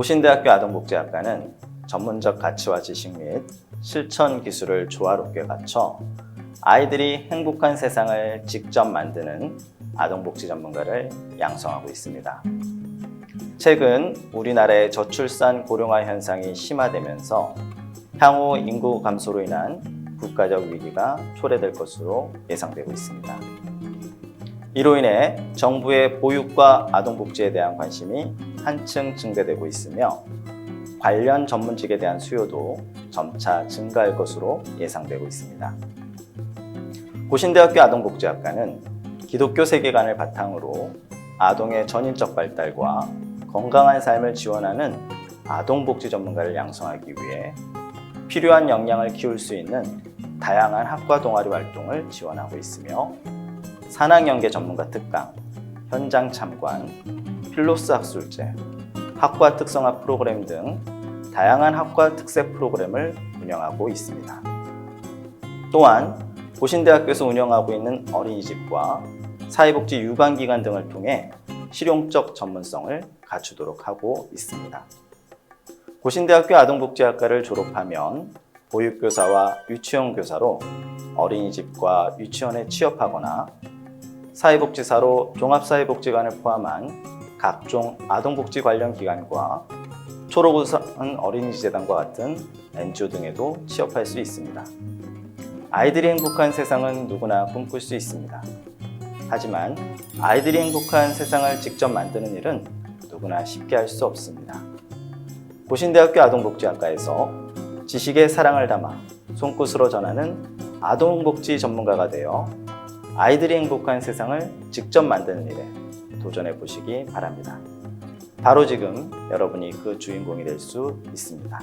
고신대학교 아동복지학과는 전문적 가치와 지식 및 실천 기술을 조화롭게 갖춰 아이들이 행복한 세상을 직접 만드는 아동복지 전문가를 양성하고 있습니다. 최근 우리나라의 저출산 고령화 현상이 심화되면서 향후 인구 감소로 인한 국가적 위기가 초래될 것으로 예상되고 있습니다. 이로 인해 정부의 보육과 아동복지에 대한 관심이 한층 증대되고 있으며 관련 전문직에 대한 수요도 점차 증가할 것으로 예상되고 있습니다. 고신대학교 아동복지학과는 기독교 세계관을 바탕으로 아동의 전인적 발달과 건강한 삶을 지원하는 아동복지 전문가를 양성하기 위해 필요한 역량을 키울 수 있는 다양한 학과 동아리 활동을 지원하고 있으며 산학연계 전문가 특강, 현장 참관, 필로스 학술제, 학과 특성화 프로그램 등 다양한 학과 특색 프로그램을 운영하고 있습니다. 또한 고신대학교에서 운영하고 있는 어린이집과 사회복지 유관기관 등을 통해 실용적 전문성을 갖추도록 하고 있습니다. 고신대학교 아동복지학과를 졸업하면 보육교사와 유치원 교사로 어린이집과 유치원에 취업하거나 사회복지사로 종합사회복지관을 포함한 각종 아동복지 관련 기관과 초록우선 어린이재단과 같은 NGO 등에도 취업할 수 있습니다. 아이들이 행복한 세상은 누구나 꿈꿀 수 있습니다. 하지만 아이들이 행복한 세상을 직접 만드는 일은 누구나 쉽게 할 수 없습니다. 고신대학교 아동복지학과에서 지식의 사랑을 담아 손끝으로 전하는 아동복지 전문가가 되어 아이들이 행복한 세상을 직접 만드는 일에 도전해 보시기 바랍니다. 바로 지금 여러분이 그 주인공이 될 수 있습니다.